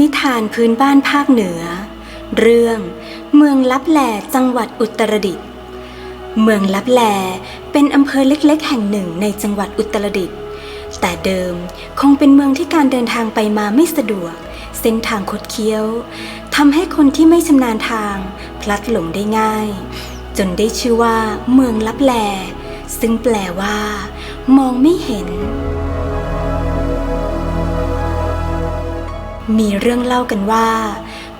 นิทานพื้นบ้านภาคเหนือ เรื่องเมืองลับแลจังหวัดอุตรดิตถ์เมืองลับแลเป็นอำเภอเล็กๆ แห่งหนึ่งในจังหวัดอุตรดิตถ์แต่เดิมคงเป็นเมืองที่การเดินทางไปมาไม่สะดวก เส้นทางคดเคี้ยวทำให้คนที่ไม่ชำนาญทางพลัดหลงได้ง่าย จนได้ชื่อว่า เมืองลับแล ซึ่งแปลว่า มองไม่เห็น มีเรื่องเล่ากันว่า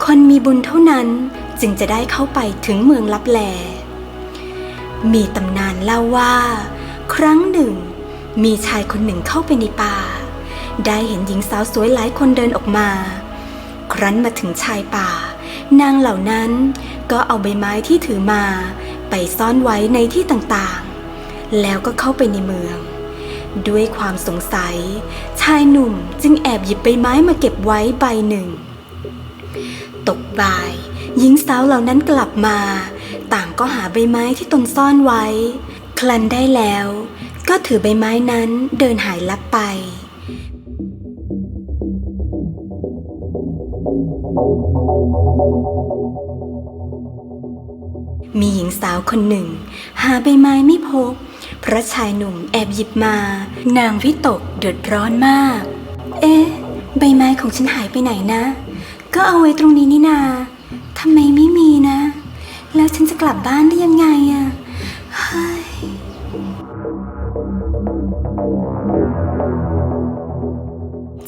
คนมีบุญเท่านั้นจึงจะได้เข้าไปถึงเมืองลับแล มีตำนานเล่าว่า ครั้งหนึ่ง มีชายคนหนึ่งเข้าไปในป่า ได้เห็นหญิงสาวสวยหลายคนเดินออกมา ครั้นมาถึงชายป่า นางเหล่านั้นก็เอาใบไม้ที่ถือมา ไปซ่อนไว้ในที่ต่างๆ แล้วก็เข้าไปในเมือง ด้วยความสงสัย ชายหนุ่มจึงแอบหยิบใบไม้มาเก็บไว้ใบหนึ่ง ตกบ่าย หญิงสาวเหล่านั้นกลับมา ต่างก็หาใบไม้ที่ตนซ่อนไว้ คลันได้แล้ว ก็ถือใบไม้นั้นเดินหายลับไป มีหญิงสาวคนหนึ่ง หาใบไม้ไม่พบ เพราะชายหนุ่มแอบหยิบมา นางวิตกเดือดร้อนมาก เอ๊ะ ใบไม้ของฉันหายไปไหนนะ ก็เอาไว้ตรงนี้นี่นาทำไมไม่มีนะ แล้วฉันจะกลับบ้านได้ยังไงอะเฮ้ย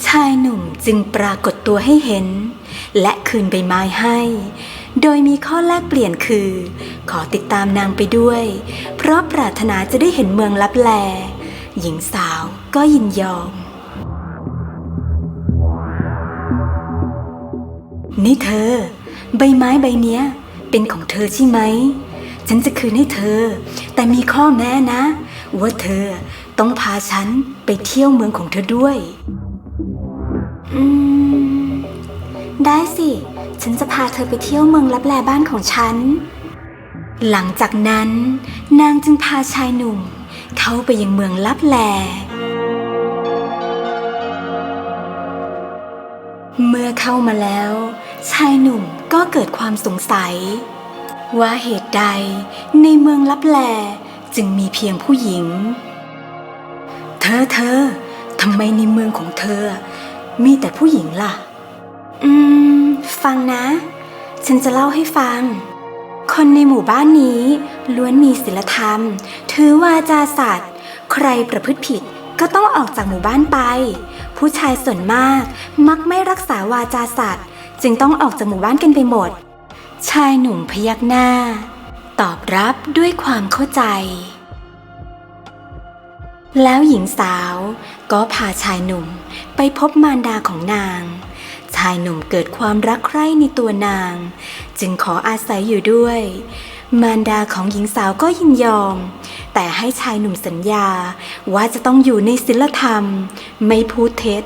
ชายหนุ่มจึงปรากฏตัวให้เห็น และคืนใบไม้ให้ โดยมีข้อแลกเปลี่ยนคือ ขอติดตามนางไปด้วย เพราะปรารถนาจะได้เห็นเมืองลับแล หญิงสาวก็ยินยอม นี่เธอ ใบไม้ใบเนี้ย เป็นของเธอใช่ไหม ฉันจะคืนให้เธอ แต่มีข้อแม้นะ ว่าเธอต้องพาฉันไปเที่ยวเมืองของเธอด้วย อืม ได้สิ ฉันจะพาเธอไปเที่ยวเมืองลับแลบ้านของฉัน หลังจากนั้น นางจึงพาชายหนุ่ม เข้าไปยังเมืองลับแล เมื่อเข้ามาแล้ว ชายหนุ่มก็เกิดความสงสัย ว่าเหตุใดในเมืองลับแลจึงมีเพียงผู้หญิง เธอเธอทำไมในเมืองของเธอ มีแต่ผู้หญิงล่ะ อืม ฟังนะ ฉันจะเล่าให้ฟัง คนในหมู่บ้านนี้ล้วนมีศีลธรรม ถือวาจาสัตว์ ใครประพฤติผิดก็ต้องออกจากหมู่บ้านไป ผู้ชายส่วนมากมักไม่รักษาวาจาสัตว์ จึงต้องออกจากหมู่บ้านกันไปหมด ชายหนุ่มพยักหน้า ตอบรับด้วยความเข้าใจ แล้วหญิงสาวก็พาชายหนุ่มไปพบมารดาของนาง ชายหนุ่มเกิดความรักใคร่ในตัวนาง จึงขออาศัยอยู่ด้วย มารดาของหญิงสาวก็ยินยอม แต่ให้ชายหนุ่มสัญญาว่าจะต้องอยู่ในศีลธรรม ไม่พูดเท็จ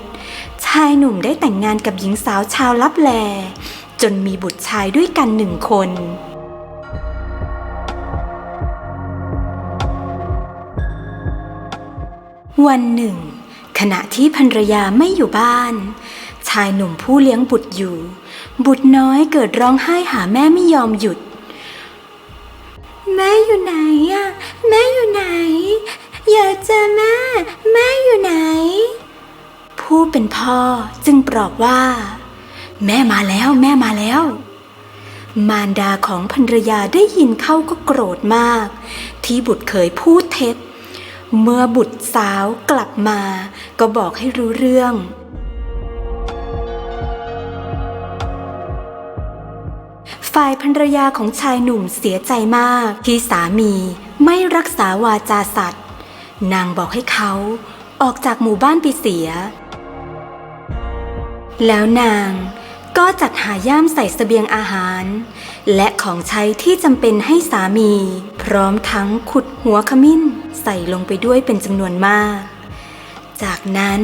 ชายหนุ่มได้แต่งงานกับหญิงสาวชาวลับแล จนมีบุตรชายด้วยกันหนึ่งคนวันหนึ่ง ขณะที่ภรรยาไม่อยู่บ้าน ชายหนุ่มผู้เลี้ยงบุตรอยู่ บุตรน้อยเกิดร้องไห้หาแม่ไม่ยอมหยุด แม่อยู่ไหนอะแม่อยู่ไหน อยากเจอแม่ แม่อยู่ไหน ผู้เป็นพ่อจึงปลอบว่า แม่มาแล้วแม่มาแล้ว มารดาของภรรยาได้ยินเข้าก็โกรธมาก ที่บุตรเคยพูดเท็จ เมื่อบุตรสาวกลับมาก็บอกให้รู้เรื่อง ฝ่ายภรรยาของชายหนุ่มเสียใจมาก ที่สามีไม่รักษาวาจาสัตว์นางบอกให้เขาออกจากหมู่บ้านไปเสีย แล้วนางก็จัดหาย่ามใส่เสบียงอาหาร และของใช้ที่จำเป็นให้สามี พร้อมทั้งขุดหัวขมิ้นใส่ลงไปด้วยเป็นจำนวนมาก จากนั้น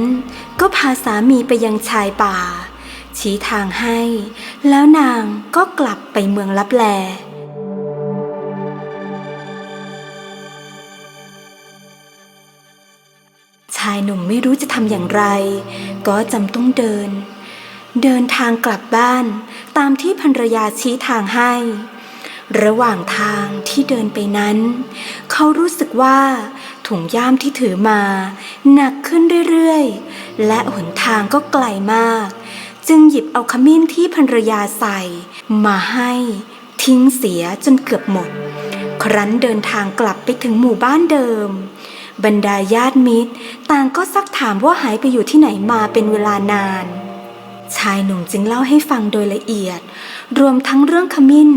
ก็พาสามีไปยังชายป่า ชี้ทางให้ แล้วนางก็กลับไปเมืองลับแล ชายหนุ่มไม่รู้จะทำอย่างไร ก็จำต้องเดิน เดินทางกลับบ้านตามที่ภรรยาชี้ทางให้ ระหว่างทางที่เดินไปนั้น เขารู้สึกว่าถุงย่ามที่ถือมา หนักขึ้นเรื่อยๆ และหนทางก็ไกลมาก จึงหยิบเอาขมิ้นที่ภรรยาใส่ มาให้ทิ้งเสียจนเกือบหมด ครั้นเดินทางกลับไปถึงหมู่บ้านเดิม บรรดาญาติมิตร ต่างก็ซักถามว่าหายไปอยู่ที่ไหนมาเป็นเวลานาน ชายหนุ่มจึงเล่าให้ฟังโดยละเอียด รวมทั้งเรื่องขมิ้น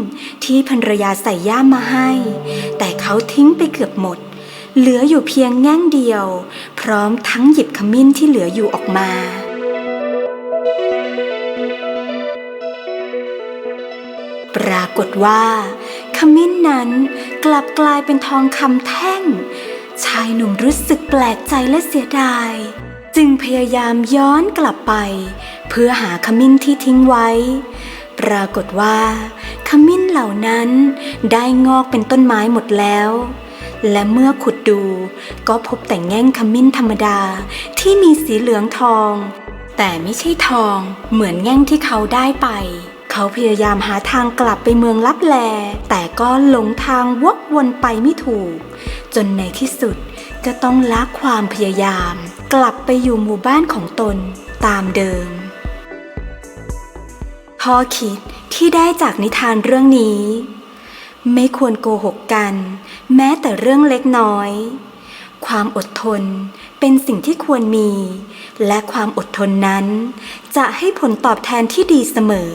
ที่ภรรยาใส่ย่ามมาให้ แต่เขาทิ้งไปเกือบหมด เหลืออยู่เพียงแง่งเดียว พร้อมทั้งหยิบขมิ้นที่เหลืออยู่ออกมาากฏว่าขมิ้นนั้นกลับกลายเป็นทองคำแท่ง ชายหนุ่มรู้สึกแปลกใจและเสียดาย จึงพยายามย้อนกลับไป เพื่อหาขมิ้นที่ทิ้งไว้ ปรากฏว่า ขมิ้นเหล่านั้นได้งอกเป็นต้นไม้หมดแล้ว และเมื่อขุดดูก็พบแต่แง่งขมิ้นธรรมดาที่มีสีเหลืองทอง แต่ไม่ใช่ทองเหมือนแง่งที่เขาได้ไป เขาพยายามหาทางกลับไปเมืองลับแล แต่ก็หลงทางวกวนไปไม่ถูก จนในที่สุดก็ต้องละความพยายาม กลับไปอยู่หมู่บ้านของตนตามเดิมข้อคิดที่ได้จากนิทานเรื่องนี้ ไม่ควรโกหกกัน แม้แต่เรื่องเล็กน้อย ความอดทนเป็นสิ่งที่ควรมี และความอดทนนั้น จะให้ผลตอบแทนที่ดีเสมอ